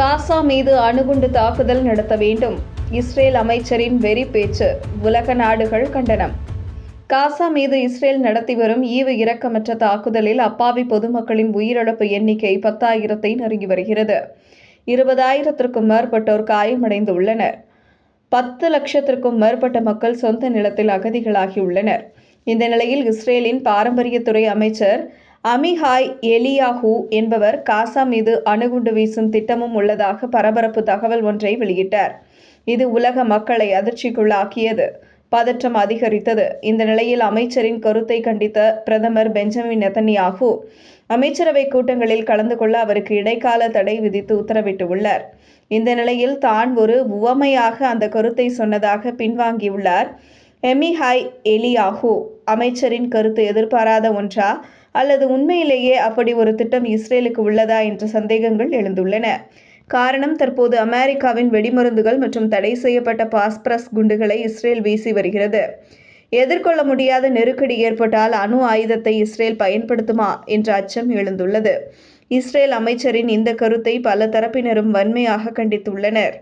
காசா மீது அணுகுண்டு தாக்குதல் நடத்த வேண்டும். இஸ்ரேல் அமைச்சரின் வெறி பேச்சு உலக நாடுகள் கண்டனம். காசா மீது இஸ்ரேல் நடத்தி வரும் ஈவு இரக்கமற்ற தாக்குதலில் அப்பாவி பொதுமக்களின் உயிரிழப்பு எண்ணிக்கை பத்தாயிரத்தை நெருங்கி வருகிறது. இருபதாயிரத்திற்கும் மேற்பட்டோர் காயமடைந்துள்ளனர். பத்து லட்சத்திற்கும் மேற்பட்ட மக்கள் சொந்த நிலத்தில் அகதிகளாகியுள்ளனர். இந்த நிலையில் இஸ்ரேலின் பாரம்பரியத்துறை அமைச்சர் அமிஹாய் எலியாஹூ என்பவர் காசா மீது அணுகுண்டு வீசும் திட்டமும் உள்ளதாக பரபரப்பு தகவல் ஒன்றை வெளியிட்டார். இது உலக மக்களை அதிர்ச்சிக்குள்ளாக்கியது. பதற்றம் அதிகரித்தது. இந்த நிலையில் அமைச்சரின் கருத்தை கண்டித்த பிரதமர் பெஞ்சமின் நெதன்யாகு அமைச்சரவை கூட்டங்களில் கலந்து கொள்ள அவருக்கு இடைக்கால தடை விதித்து உத்தரவிட்டுள்ளார். இந்த நிலையில் தான் ஒரு உவமையாக அந்த கருத்தை சொன்னதாக பின்வாங்கியுள்ளார். எமிஹாய் எலியாகு அமைச்சரின் கருத்து எதிர்பாராத ஒன்றா? அல்லது உண்மையிலேயே அப்படி ஒரு திட்டம் இஸ்ரேலுக்கு உள்ளதா என்ற சந்தேகங்கள் எழுந்துள்ளன. காரணம் தற்போது அமெரிக்காவின் வெடிமருந்துகள் மற்றும் தடை செய்யப்பட்ட பாஸ்பரஸ் குண்டுகளை இஸ்ரேல் வீசி வருகிறது. எதிர்கொள்ள முடியாத நெருக்கடி ஏற்பட்டால் அணு ஆயுதத்தை இஸ்ரேல் பயன்படுத்துமா என்ற அச்சம் எழுந்துள்ளது. இஸ்ரேல் அமைச்சரின் இந்த கருத்தை பல தரப்பினரும் வன்மையாக கண்டித்துள்ளனர்.